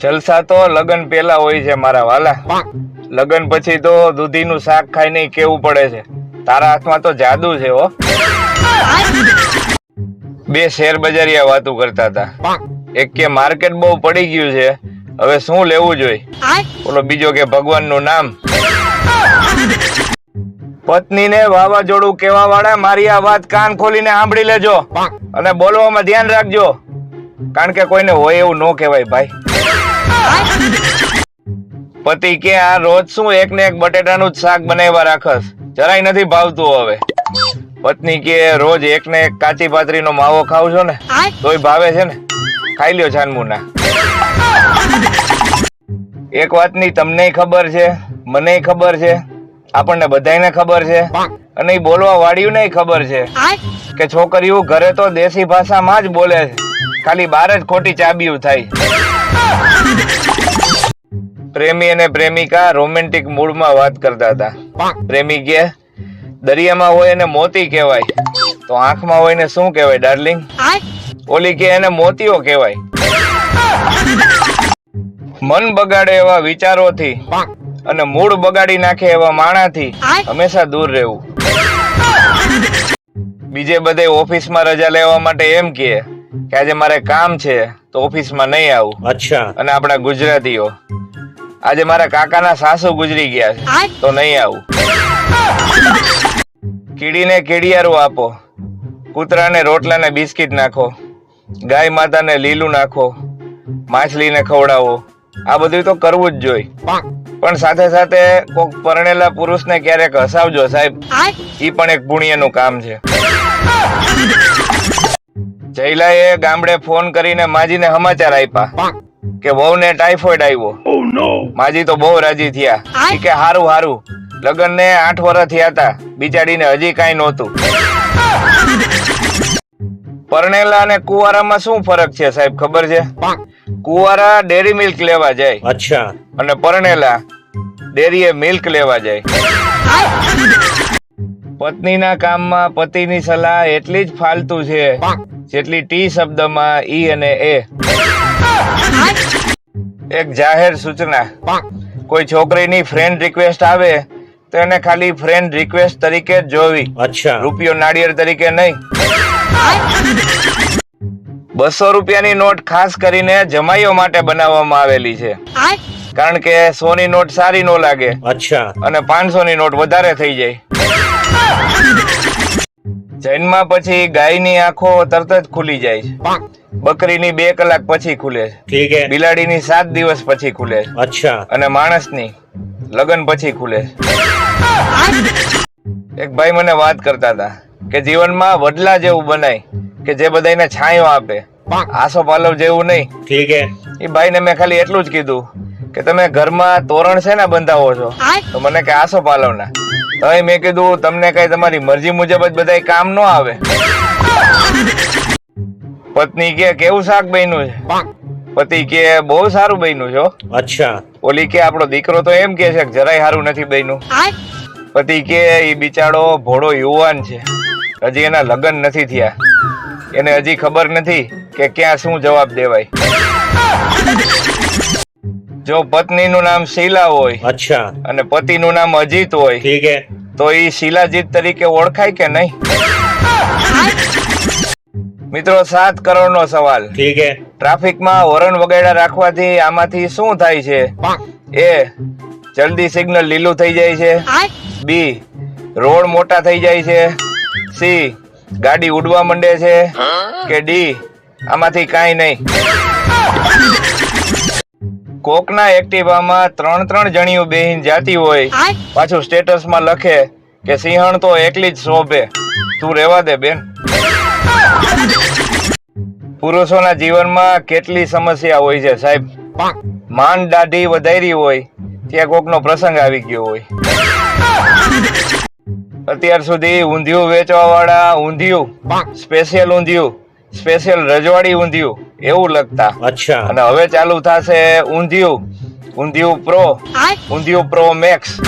જલસા તો લગન પેલા હોય છે મારા વાલા. લગન પછી તો દૂધીનું શાક ખાઈને કેવું પડે છે. તારા હાથમાં તો જાદુ છે હો. બે શેર બજારિયા વાતું કરતા હતા. એક કે માર્કેટ બહુ પડી ગયું છે. હવે શું લેવું જોઈએ? ઓલો બીજો કે ભગવાનનું નામ? પત્નીને વાવાઝોડું કેવા વાળા મારી આ વાત કાન ખોલીને સાંભળી લેજો. અને બોલવામાં ધ્યાન રાખજો. કારણ કે કોઈને હોય એવું ન કહેવાય ભાઈ. પતિ કે આ રોજ શું એક ને એક બટેટાનું જ શાક બનાવ્યા રાખસ? જરાય નથી ભાવતું હવે. પત્ની કે રોજ એક ને એક કાચી પાતરીનો માવો ખાવ છો ને તોય ભાવે છે ને? ખાઈ લ્યો છાનમુના એક વાતની તમને ખબર છે મને ખબર છે આપણને બધાને ખબર છે અને બોલવા વાળ્યું ને ખબર છે કે છોકરીઓ ઘરે તો દેશી ભાષામાં જ બોલે છે. ખાલી બહાર જ ખોટી ચાબીઓ થાય. પ્રેમી અને પ્રેમિકા રોમેન્ટિક મૂડમાં વાત કરતા હતા. પ્રેમી કે દરિયામાં હોય એને મોતી કહેવાય. તો આંખમાં હોય ને શું કહેવાય ડાર્લિંગ? ઓલી કે એને મોતીઓ કહેવાય. મન બગાડે એવા વિચારોથી અને મૂડ બગાડી નાખે એવા માણાથી હંમેશા દૂર રહેવું. બીજે બધે ઓફિસમાં રજા લેવા માટે એમ કહે કે આજે મારે કામ છે તો ઓફિસમાં નહીં આવું. અચ્છા. અને આપણા ગુજરાતીઓ. આજે મારા કાકાના સાસુ ગુજરી ગયા છે તો નહીં આવું. કીડીને કીડિયારું આપો. કૂતરાને રોટલાને બિસ્કિટ નાખો. ગાય માતાને લીલું નાખો. માછલીને ખવડાવો. આ બધું તો કરવું જ જોઈએ પણ સાથે સાથે કોક પરણેલા પુરુષને ક્યારેક હસાવજો સાહેબ. એ પણ એક પુણ્યનું કામ છે. જયલાએ ગામડે ફોન કરીને માજીને સમાચાર આપ્યા કે વહુને ટાઈફોઈડ આવ્યો. માજી તો બહુ રાજી થયા. કે હારું હારું. લગન ને આઠ વર્ષ થયા હતા. બિચારીને હજી કાઈ નહોતું. પરણેલા અને કુવારામાં શું ફરક છે સાહેબ ખબર છે? કુવારા ડેરી મિલ્ક લેવા જાય. અચ્છા. અને પરણેલા ડેરીએ મિલ્ક લેવા જાય. પત્નીના કામમાં પતિની સલાહ એટલી જ ફાલતુ છે જેટલી ટી શબ્દમાં ઈ અને એ. એક જાહેર સૂચના. કોઈ છોકરીની ફ્રેન્ડ રિક્વેસ્ટ આવે તો એને ખાલી ફ્રેન્ડ રિક્વેસ્ટ તરીકે જ જોવી. અચ્છા. રૂપિયો નાળિયેર તરીકે નહીં. બસો રૂપિયાની નોટ ખાસ કરીને જમાઈઓ માટે બનાવવામાં આવેલી છે. કારણ કે સોની નોટ સારી નો લાગે. અચ્છા. અને પાંચસો ની નોટ વધારે થઈ જાય. જૈનમાં પછી ગાયની આંખો તરત જ ખુલી જાય છે. બકરીની બે કલાક પછી ખુલે છે. બિલાડીની સાત દિવસ પછી ખુલે છે. અચ્છા. અને માણસની લગન પછી ખુલે છે. એક ભાઈ મને વાત કરતા હતા કે જીવનમાં વડલા જેવું બનાય કે જે બધાને છાંયો આપે. આસો પાલવ જેવું નહીં. ઠીક એ ભાઈને મેં ખાલી એટલું જ કીધું કે તમે ઘરમાં તોરણ છે ને બંધાવો છો? તો મને કે આસો પાલવના. હવે મેં કીધું તમને કઈ તમારી મરજી મુજબ જ બધાય કામ ન આવે. પત્ની કે કેવું શાક બન્યું છે? પતિ કે બહુ સારું બન્યું છે અચ્છા. ઓલી કે આપણો દીકરો તો એમ કે છે કે જરાય સારું નથી બન્યું. પતિ કે એ બિચારો ભોળો યુવાન છે. હજી એના લગ્ન નથી થયા. એને હજી ખબર નથી કે ક્યાં શું જવાબ દેવાય. જો પત્નીનું નામ શીલા હોય અચ્છા. અને પતિનું નામ અજીત હોય ઠીક હે. તો એ શીલાજીત તરીકે ઓળખાય કે નહીં? મિત્રો સાત કરોડનો સવાલ. ઠીક હે. ટ્રાફિકમાં હોર્ન વગાડ્યા રાખવાથી આમાંથી શું થાય છે? એ જલ્દી સિગ્નલ લીલું થઈ જાય છે. બી રોડ મોટા થઈ જાય છે. સી ગાડી ઉડવા માંડે છે. કે ડી આમાંથી કાંઈ નહીં. કોકના એક્ટિવામાં ત્રણ ત્રણ જણીઓ બેહીન જાતી હોય પાછું સ્ટેટસમાં લખે કે સિંહણ તો એકલી જ શોભે. તું રેવા દે બેન. પુરુષોના જીવનમાં કેટલી સમસ્યા હોય છે સાહેબ? માંડ દાઢી વધારી હોય ત્યાં કોકનો પ્રસંગ આવી ગયો હોય. અત્યાર સુધી ઊંધિયું વેચવા વાળા ઊંધિયું સ્પેશિયલ ઊંધિયું સ્પેશિયલ રજવાડી ઊંધિયું એવું લખતા અચ્છા. અને હવે ચાલુ થશે ઊંધિયું. ઊંધિયું પ્રો ઊંધિયું પ્રો મેક્સ